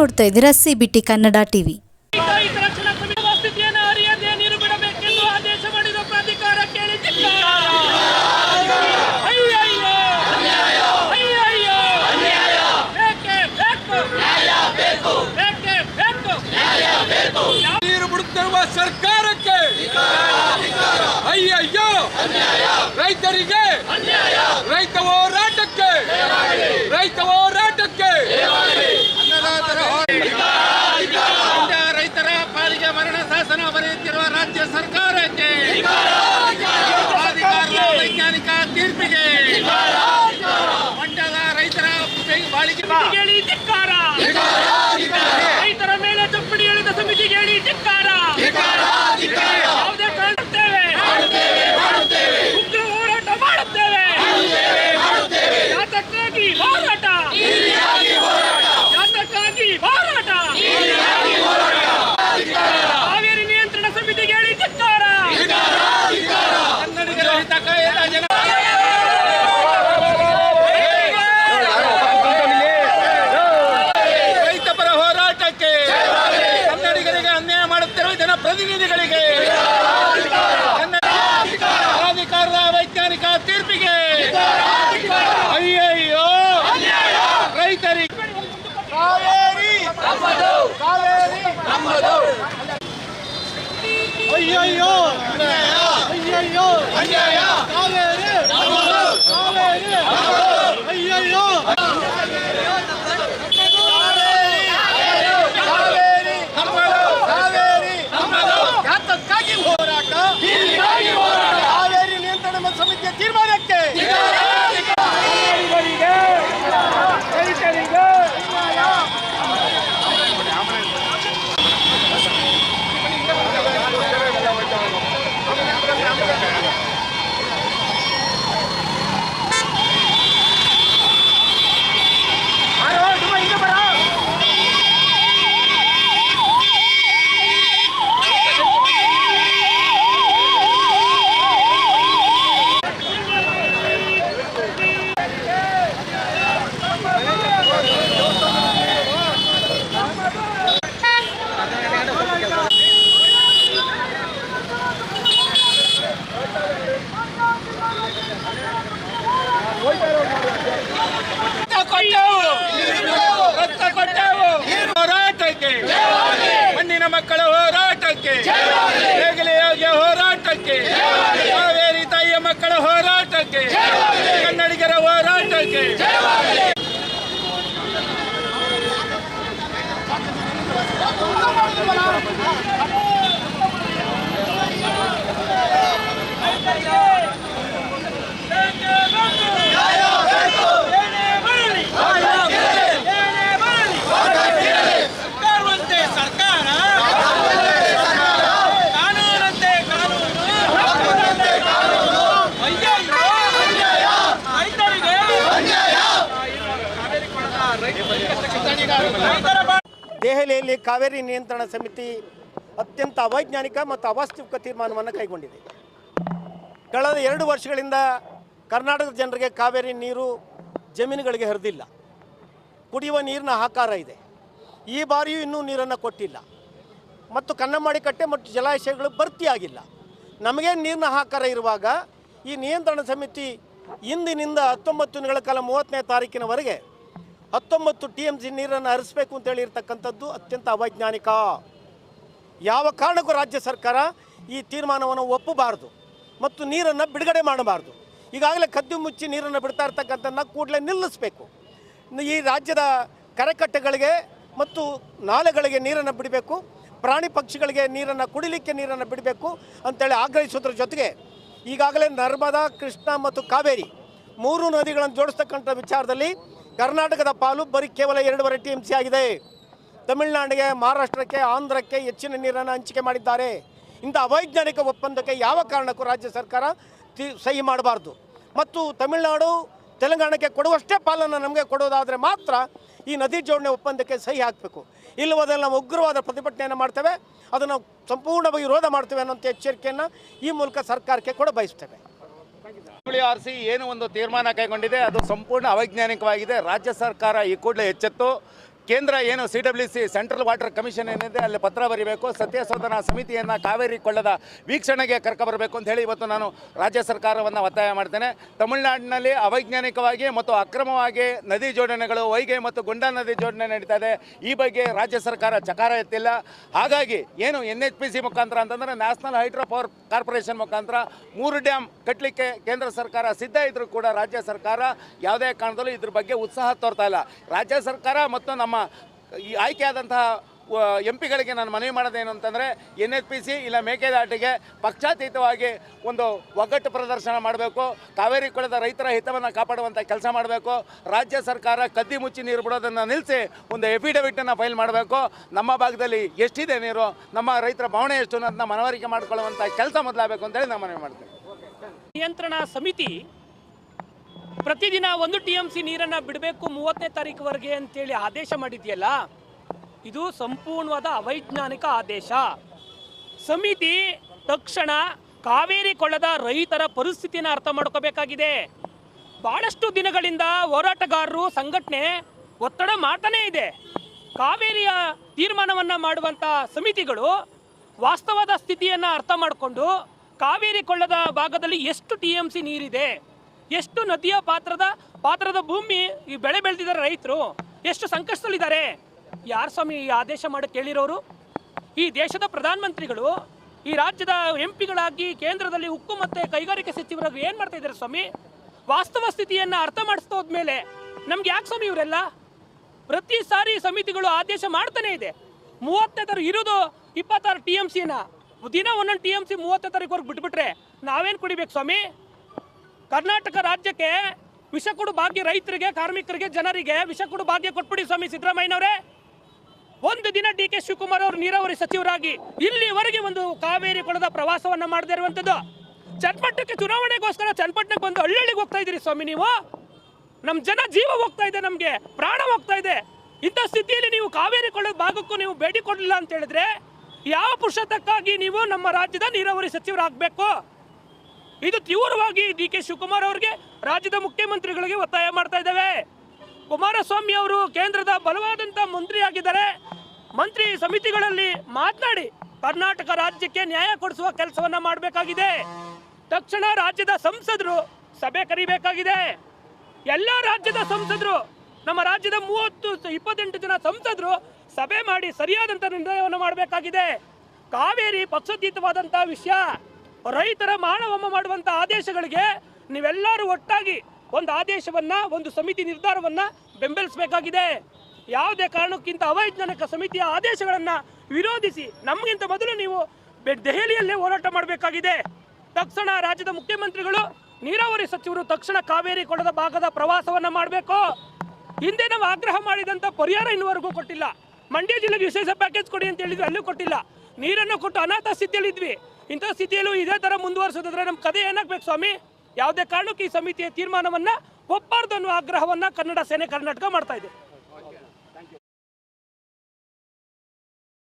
ನೋಡ್ತಾ ಇದ್ದೀರಾ C B T Kannada TV. ನೀರು ಬಿಡುತ್ತಿರುವ ಸರ್ಕಾರಕ್ಕೆ ಅಯ್ಯಯ್ಯೋ ರೈತರಿಗೆ ರೈತ ಹೋರಾಟಕ್ಕೆ ರೈತ ರೈತರ ಪಾಲಿಗೆ ಮರಣ ಶಾಸನ ಬರೆಯುತ್ತಿರುವ ರಾಜ್ಯ ಸರ್ಕಾರಕ್ಕೆ ವೈಜ್ಞಾನಿಕ ತೀರ್ಪಿಗೆ ಮಂಡ್ಯದ ರೈತರ ಬಾಳಿಕೆ ಹೇಳಿ ಧಿಕ್ಕಾರ ರೈತರ ಮೇಲೆ ಚಪ್ಪಡಿ ಎಳೆದ ಸಮಿತಿಗೆ ಹೇಳಿ ಧಿಕ್ಕಾರ ಯಾವುದೇ ಕಾರಣುತ್ತೇವೆ ಉಗ್ರ ಹೋರಾಟ ಮಾಡುತ್ತೇವೆ ಯಾತಕ್ಕಾಗಿ ಹೋರಾಟ ಯಾತಕ್ಕಾಗಿ ಹೋರಾಟ ಕಾವೇರಿ ನಿಯಂತ್ರಣ ಸಮಿತಿಗೆ ಹೇಳಿ ಧಿಕ್ಕಾರ ಕನ್ನಡಿಗರ ಹಿತ ಕಾಯದ ಜನ ರೈತ ಪರ ಹೋರಾಟಕ್ಕೆ ಕನ್ನಡಿಗರಿಗೆ ಅನ್ಯಾಯ ಮಾಡುತ್ತಿರುವ ಜನ ಪ್ರತಿನಿಧಿಗಳಿಗೆ ಕನ್ನಡ ಪ್ರಾಧಿಕಾರದ ವೈಜ್ಞಾನಿಕ ತೀರ್ಪಿಗೆ ಅಯ್ಯಯ್ಯೋ ರೈತರಿಗೆ ಕಾವೇರಿ ಕಾವೇರಿ ಅಯ್ಯಯ್ಯೋ ದೆಹಲಿಯಲ್ಲಿ ಕಾವೇರಿ ನಿಯಂತ್ರಣ ಸಮಿತಿ ಅತ್ಯಂತ ಅವೈಜ್ಞಾನಿಕ ಮತ್ತು ಅವಾಸ್ತವಿಕ ತೀರ್ಮಾನವನ್ನು ಕೈಗೊಂಡಿದೆ. ಕಳೆದ ಎರಡು ವರ್ಷಗಳಿಂದ ಕರ್ನಾಟಕದ ಜನರಿಗೆ ಕಾವೇರಿ ನೀರು ಜಮೀನುಗಳಿಗೆ ಹರಿದಿಲ್ಲ. ಕುಡಿಯುವ ನೀರಿನ ಆಕಾರ ಇದೆ. ಈ ಬಾರಿಯೂ ಇನ್ನೂ ನೀರನ್ನು ಕೊಟ್ಟಿಲ್ಲ. ಮತ್ತು ಕನ್ನಂಬಾಡಿ ಕಟ್ಟೆ ಮತ್ತು ಜಲಾಶಯಗಳು ಭರ್ತಿಯಾಗಿಲ್ಲ ನಮಗೆ ನೀರಿನ ಆಕಾರ ಇರುವಾಗ ಈ ನಿಯಂತ್ರಣ ಸಮಿತಿ ಇಂದಿನಿಂದ ಹತ್ತೊಂಬತ್ತು ದಿನಗಳ ಕಾಲ ಮೂವತ್ತನೇ ತಾರೀಕಿನವರೆಗೆ ಹತ್ತೊಂಬತ್ತು ಟಿ ಎಂ ಜಿ ನೀರನ್ನು ಹರಿಸಬೇಕು ಅಂತ ಹೇಳಿರ್ತಕ್ಕಂಥದ್ದು ಅತ್ಯಂತ ಅವೈಜ್ಞಾನಿಕ. ಯಾವ ಕಾರಣಕ್ಕೂ ರಾಜ್ಯ ಸರ್ಕಾರ ಈ ತೀರ್ಮಾನವನ್ನು ಒಪ್ಪಬಾರದು ಮತ್ತು ನೀರನ್ನು ಬಿಡುಗಡೆ ಮಾಡಬಾರ್ದು. ಈಗಾಗಲೇ ಕದ್ದು ಮುಚ್ಚಿ ನೀರನ್ನು ಬಿಡ್ತಾ ಇರ್ತಕ್ಕಂಥದ್ದನ್ನ ಕೂಡಲೇ ನಿಲ್ಲಿಸಬೇಕು. ಈ ರಾಜ್ಯದ ಕರೆಕಟ್ಟೆಗಳಿಗೆ ಮತ್ತು ನಾಲೆಗಳಿಗೆ ನೀರನ್ನು ಬಿಡಬೇಕು, ಪ್ರಾಣಿ ಪಕ್ಷಿಗಳಿಗೆ ನೀರನ್ನು ಕುಡಿಲಿಕ್ಕೆ ನೀರನ್ನು ಬಿಡಬೇಕು ಅಂತೇಳಿ ಆಗ್ರಹಿಸೋದ್ರ ಜೊತೆಗೆ ಈಗಾಗಲೇ ನರ್ಮದಾ, ಕೃಷ್ಣ ಮತ್ತು ಕಾವೇರಿ ಮೂರು ನದಿಗಳನ್ನು ಜೋಡಿಸ್ತಕ್ಕಂಥ ವಿಚಾರದಲ್ಲಿ ಕರ್ನಾಟಕದ ಪಾಲು ಬರೀ ಕೇವಲ ಎರಡೂವರೆ ಟಿ ಎಂ ಸಿ ಆಗಿದೆ. ತಮಿಳುನಾಡಿಗೆ, ಮಹಾರಾಷ್ಟ್ರಕ್ಕೆ, ಆಂಧ್ರಕ್ಕೆ ಹೆಚ್ಚಿನ ನೀರನ್ನು ಹಂಚಿಕೆ ಮಾಡಿದ್ದಾರೆ. ಇಂಥ ಅವೈಜ್ಞಾನಿಕ ಒಪ್ಪಂದಕ್ಕೆ ಯಾವ ಕಾರಣಕ್ಕೂ ರಾಜ್ಯ ಸರ್ಕಾರ ಸಹಿ ಮಾಡಬಾರ್ದು. ಮತ್ತು ತಮಿಳುನಾಡು ತೆಲಂಗಾಣಕ್ಕೆ ಕೊಡುವಷ್ಟೇ ಪಾಲನ್ನು ನಮಗೆ ಕೊಡೋದಾದರೆ ಮಾತ್ರ ಈ ನದಿ ಜೋಡಣೆ ಒಪ್ಪಂದಕ್ಕೆ ಸಹಿ ಹಾಕಬೇಕು. ಇಲ್ಲವಾದಲ್ಲಿ ನಾವು ಉಗ್ರವಾದ ಪ್ರತಿಭಟನೆಯನ್ನು ಮಾಡ್ತೇವೆ, ಅದನ್ನು ಸಂಪೂರ್ಣವಾಗಿ ವಿರೋಧ ಮಾಡ್ತೇವೆ ಅನ್ನೋಂಥ ಎಚ್ಚರಿಕೆಯನ್ನು ಈ ಮೂಲಕ ಸರ್ಕಾರಕ್ಕೆ ಕೂಡ ಬಯಸ್ತೇವೆ ಹುಳಿ ಆರಿಸಿ ಏನು ಒಂದು ತೀರ್ಮಾನ ಕೈಗೊಂಡಿದೆ ಅದು ಸಂಪೂರ್ಣ ಅವೈಜ್ಞಾನಿಕವಾಗಿದೆ. ರಾಜ್ಯ ಸರ್ಕಾರ ಈ ಕೂಡಲೇ ಎಚ್ಚೆತ್ತು. ಕೇಂದ್ರ ಏನು C W C central water commission ಏನಿದೆ, ಅಲ್ಲಿ ಪತ್ರ ಬರೀಬೇಕು ಸತ್ಯಶೋಧನಾ ಸಮಿತಿಯನ್ನು ಕಾವೇರಿ ಕೊಳ್ಳದ ವೀಕ್ಷಣೆಗೆ ಕರ್ಕೊಬರಬೇಕು ಅಂತ ಹೇಳಿ ಇವತ್ತು ನಾನು ರಾಜ್ಯ ಸರ್ಕಾರವನ್ನು ಒತ್ತಾಯ ಮಾಡ್ತೇನೆ. ತಮಿಳುನಾಡಿನಲ್ಲಿ ಅವೈಜ್ಞಾನಿಕವಾಗಿ ಮತ್ತು ಅಕ್ರಮವಾಗಿ ನದಿ ಜೋಡಣೆಗಳು ವೈಗೆ ಮತ್ತು ಗುಂಡಾ ನದಿ ಜೋಡಣೆ ನಡೀತಾ ಇದೆ. ಈ ಬಗ್ಗೆ ರಾಜ್ಯ ಸರ್ಕಾರ ಚಕಾರ ಎತ್ತಿಲ್ಲ. ಹಾಗಾಗಿ ಏನು ಎನ್ ಎಚ್ ಪಿ ಸಿ ಮುಖಾಂತರ ಅಂತಂದರೆ ನ್ಯಾಷನಲ್ ಹೈಡ್ರೋ ಪವರ್ ಕಾರ್ಪೊರೇಷನ್ ಮುಖಾಂತರ ಮೂರು ಡ್ಯಾಮ್ ಕಟ್ಟಲಿಕ್ಕೆ ಕೇಂದ್ರ ಸರ್ಕಾರ ಸಿದ್ಧ ಇದ್ರೂ ಕೂಡ ರಾಜ್ಯ ಸರ್ಕಾರ ಯಾವುದೇ ಕಾರಣದಲ್ಲೂ ಇದ್ರ ಬಗ್ಗೆ ಉತ್ಸಾಹ ತೋರ್ತಾ ಇಲ್ಲ. ರಾಜ್ಯ ಸರ್ಕಾರ ಮತ್ತು ನಮ್ಮ ಈ ಆಯ್ಕೆಯಾದಂತಹ ಎಂ ಪಿಗಳಿಗೆ ನಾನು ಮನವಿ ಮಾಡೋದೇನು ಅಂತಂದರೆ, ಎನ್ ಎಚ್ ಪಿ ಸಿ ಇಲ್ಲ ಮೇಕೆದಾಟಿಗೆ ಪಕ್ಷಾತೀತವಾಗಿ ಒಂದು ಒಗ್ಗಟ್ಟು ಪ್ರದರ್ಶನ ಮಾಡಬೇಕು. ಕಾವೇರಿ ಕೊಳದ ರೈತರ ಹಿತವನ್ನು ಕಾಪಾಡುವಂಥ ಕೆಲಸ ಮಾಡಬೇಕು. ರಾಜ್ಯ ಸರ್ಕಾರ ಕದ್ದಿ ಮುಚ್ಚಿ ನೀರು ಬಿಡೋದನ್ನು ನಿಲ್ಲಿಸಿ ಒಂದು ಎಫಿಡವಿಟನ್ನು ಫೈಲ್ ಮಾಡಬೇಕು. ನಮ್ಮ ಭಾಗದಲ್ಲಿ ಎಷ್ಟಿದೆ ನೀರು? ನಮ್ಮ ರೈತರ ಭಾವನೆ ಎಷ್ಟು ಅನ್ನೋದನ್ನ ಮನವರಿಕೆ ಮಾಡಿಕೊಳ್ಳುವಂಥ ಕೆಲಸ ಮೊದಲಾಗಬೇಕು ಅಂತೇಳಿ ನಾನು ಮನವಿ ಮಾಡ್ತೇನೆ. ನಿಯಂತ್ರಣ ಸಮಿತಿ ಪ್ರತಿದಿನ ಒಂದು ಟಿ ಎಂ ಸಿ ನೀರನ್ನು ಬಿಡಬೇಕು ಮೂವತ್ತನೇ ತಾರೀಕುವರೆಗೆ ಅಂತೇಳಿ ಆದೇಶ ಮಾಡಿದೆಯಲ್ಲ? ಇದು ಸಂಪೂರ್ಣವಾದ ಅವೈಜ್ಞಾನಿಕ ಆದೇಶ. ಸಮಿತಿ ತಕ್ಷಣ ಕಾವೇರಿ ಕೊಳ್ಳದ ರೈತರ ಪರಿಸ್ಥಿತಿಯನ್ನು ಅರ್ಥ ಮಾಡ್ಕೋಬೇಕಾಗಿದೆ. ಬಹಳಷ್ಟು ದಿನಗಳಿಂದ ಹೋರಾಟಗಾರರು ಸಂಘಟನೆ ಒತ್ತಡ ಮಾಡ್ತಾನೇ ಇದೆ. ಕಾವೇರಿಯ ತೀರ್ಮಾನವನ್ನು ಮಾಡುವಂಥ ಸಮಿತಿಗಳು ವಾಸ್ತವದ ಸ್ಥಿತಿಯನ್ನು ಅರ್ಥ ಮಾಡಿಕೊಂಡು ಕಾವೇರಿ ಕೊಳ್ಳದ ಭಾಗದಲ್ಲಿ ಎಷ್ಟು ಟಿ ಎಂ ಸಿ ನೀರಿದೆ? ಎಷ್ಟು ನದಿಯ ಪಾತ್ರದ ಪಾತ್ರದ ಭೂಮಿ ಈ ಬೆಳೆ ಬೆಳೆದಿದ್ದಾರೆ ರೈತರು? ಎಷ್ಟು ಸಂಕಷ್ಟದಲ್ಲಿದ್ದಾರೆ? ಯಾರು ಸ್ವಾಮಿ ಈ ಆದೇಶ ಮಾಡಿ ಕೇಳಿರೋರು? ಈ ದೇಶದ ಪ್ರಧಾನಮಂತ್ರಿಗಳು, ಈ ರಾಜ್ಯದ ಎಂ ಪಿಗಳಾಗಿ ಕೇಂದ್ರದಲ್ಲಿ ಉಕ್ಕು ಮತ್ತೆ ಕೈಗಾರಿಕೆ ಸಚಿವರಾಗಿ ಏನು ಮಾಡ್ತಾ ಇದ್ದಾರೆ ಸ್ವಾಮಿ? ವಾಸ್ತವ ಸ್ಥಿತಿಯನ್ನು ಅರ್ಥ ಮಾಡಿಸ್ತಾ ಹೋದ್ಮೇಲೆ ನಮ್ಗೆ ಯಾಕೆ ಸ್ವಾಮಿ ಇವರೆಲ್ಲ? ಪ್ರತಿ ಸಾರಿ ಸಮಿತಿಗಳು ಆದೇಶ ಮಾಡ್ತಾನೆ ಇದೆ. ಮೂವತ್ತನೇ ತಾರೀಕು ಇರೋದು ಇಪ್ಪತ್ತಾರು ಟಿ ಎಂ ಸಿನ ದಿನ ಒಂದೊಂದು ಟಿ ಎಂ ಸಿ ಮೂವತ್ತನೇ ತಾರೀಕುವರೆಗೆ ಬಿಟ್ಬಿಟ್ರೆ ನಾವೇನು ಕುಡಿಬೇಕು ಸ್ವಾಮಿ? ಕರ್ನಾಟಕ ರಾಜ್ಯಕ್ಕೆ ವಿಷ ಕೊಡು ಭಾಗ್ಯ ರೈತರಿಗೆ, ಕಾರ್ಮಿಕರಿಗೆ, ಜನರಿಗೆ ವಿಷ ಕೊಡು ಭಾಗ್ಯ ಕೊಟ್ಬಿಡಿ ಸ್ವಾಮಿ ಸಿದ್ದರಾಮಯ್ಯನವರೇ. ಒಂದು ದಿನ ಡಿ ಕೆ ಶಿವಕುಮಾರ್ ಅವರು ನೀರಾವರಿ ಸಚಿವರಾಗಿ ಇಲ್ಲಿವರೆಗೆ ಒಂದು ಕಾವೇರಿ ಕೊಳದ ಪ್ರವಾಸವನ್ನು ಮಾಡದೇ ಇರುವಂತದ್ದು. ಚನ್ನಪಟ್ಟಣಕ್ಕೆ ಚುನಾವಣೆಗೋಸ್ಕರ ಚನ್ನಪಟ್ಟಣಕ್ಕೆ ಬಂದು ಹಳ್ಳಿಗೆ ಹೋಗ್ತಾ ಇದ್ದೀರಿ ಸ್ವಾಮಿ ನೀವು. ನಮ್ಮ ಜನ ಜೀವ ಹೋಗ್ತಾ ಇದೆ ನಮಗೆ, ಪ್ರಾಣ ಹೋಗ್ತಾ ಇದೆ. ಇಂಥ ಸ್ಥಿತಿಯಲ್ಲಿ ನೀವು ಕಾವೇರಿ ಕೊಳದ ಭಾಗಕ್ಕೂ ನೀವು ಭೇಟಿ ಕೊಡಲಿಲ್ಲ ಅಂತ ಹೇಳಿದ್ರೆ ಯಾವ ಪುರುಷತಕ್ಕಾಗಿ ನೀವು ನಮ್ಮ ರಾಜ್ಯದ ನೀರಾವರಿ ಸಚಿವರಾಗಬೇಕು? ಇದು ತೀವ್ರವಾಗಿ ಡಿ ಕೆ ಶಿವಕುಮಾರ್ ಅವರಿಗೆ ರಾಜ್ಯದ ಮುಖ್ಯಮಂತ್ರಿಗಳಿಗೆ ಒತ್ತಾಯ ಮಾಡ್ತಾ ಇದ್ದೇವೆ. ಕುಮಾರಸ್ವಾಮಿ ಅವರು ಕೇಂದ್ರದ ಬಲವಾದಂಥ ಮಂತ್ರಿಯಾಗಿದ್ದಾರೆ. ಮಂತ್ರಿ ಸಮಿತಿಗಳಲ್ಲಿ ಮಾತನಾಡಿ ಕರ್ನಾಟಕ ರಾಜ್ಯಕ್ಕೆ ನ್ಯಾಯ ಕೊಡಿಸುವ ಕೆಲಸವನ್ನ ಮಾಡಬೇಕಾಗಿದೆ. ತಕ್ಷಣ ರಾಜ್ಯದ ಸಂಸದರು ಸಭೆ ಕರಿಬೇಕಾಗಿದೆ. ಎಲ್ಲ ರಾಜ್ಯದ ಸಂಸದರು, ನಮ್ಮ ರಾಜ್ಯದ ಮೂವತ್ತು ಇಪ್ಪತ್ತೆಂಟು ಜನ ಸಂಸದರು ಸಭೆ ಮಾಡಿ ಸರಿಯಾದಂಥ ನಿರ್ಣಯವನ್ನು ಮಾಡಬೇಕಾಗಿದೆ. ಕಾವೇರಿ ಪಕ್ಷಾತೀತವಾದಂಥ ವಿಷಯ. ರೈತರ ಮಾನವಮ್ಮ ಮಾಡುವಂಥ ಆದೇಶಗಳಿಗೆ ನೀವೆಲ್ಲರೂ ಒಟ್ಟಾಗಿ ಒಂದು ಆದೇಶವನ್ನು, ಒಂದು ಸಮಿತಿ ನಿರ್ಧಾರವನ್ನ ಬೆಂಬಲಿಸಬೇಕಾಗಿದೆ. ಯಾವುದೇ ಕಾರಣಕ್ಕಿಂತ ಅವೈಜ್ಞಾನಿಕ ಸಮಿತಿಯ ಆದೇಶಗಳನ್ನು ವಿರೋಧಿಸಿ ನಮಗಿಂತ ಮೊದಲು ನೀವು ದೆಹಲಿಯಲ್ಲೇ ಹೋರಾಟ ಮಾಡಬೇಕಾಗಿದೆ. ತಕ್ಷಣ ರಾಜ್ಯದ ಮುಖ್ಯಮಂತ್ರಿಗಳು, ನೀರಾವರಿ ಸಚಿವರು ತಕ್ಷಣ ಕಾವೇರಿ ಕೊಡದ ಭಾಗದ ಪ್ರವಾಸವನ್ನ ಮಾಡಬೇಕು. ಹಿಂದೆ ನಾವು ಆಗ್ರಹ ಮಾಡಿದಂತ ಪರಿಹಾರ ಇನ್ನುವರೆಗೂ ಕೊಟ್ಟಿಲ್ಲ. ಮಂಡ್ಯ ಜಿಲ್ಲೆಗೆ ವಿಶೇಷ ಪ್ಯಾಕೇಜ್ ಕೊಡಿ ಅಂತ ಹೇಳಿದ್ವಿ ಅಲ್ಲೂ ಕೊಟ್ಟಿಲ್ಲ. ನೀರನ್ನು ಕೊಟ್ಟು ಅನಾಥ ಸ್ಥಿತಿಯಲ್ಲಿ ಇದ್ವಿ ಇಂಥ ಸ್ಥಿತಿಯಲ್ಲೂ ಇದೇ ಥರ ಮುಂದುವರಿಸೋದಾದ್ರೆ ನಮ್ಮ ಕಥೆ ಏನಾಗಬೇಕು ಸ್ವಾಮಿ? ಯಾವುದೇ ಕಾರಣಕ್ಕೂ ಈ ಸಮಿತಿಯ ತೀರ್ಮಾನವನ್ನು ಒಪ್ಪಾರ್ದು ಅನ್ನೋ ಆಗ್ರಹವನ್ನು ಕನ್ನಡ ಸೇನೆ ಕರ್ನಾಟಕ ಮಾಡ್ತಾ ಇದೆ.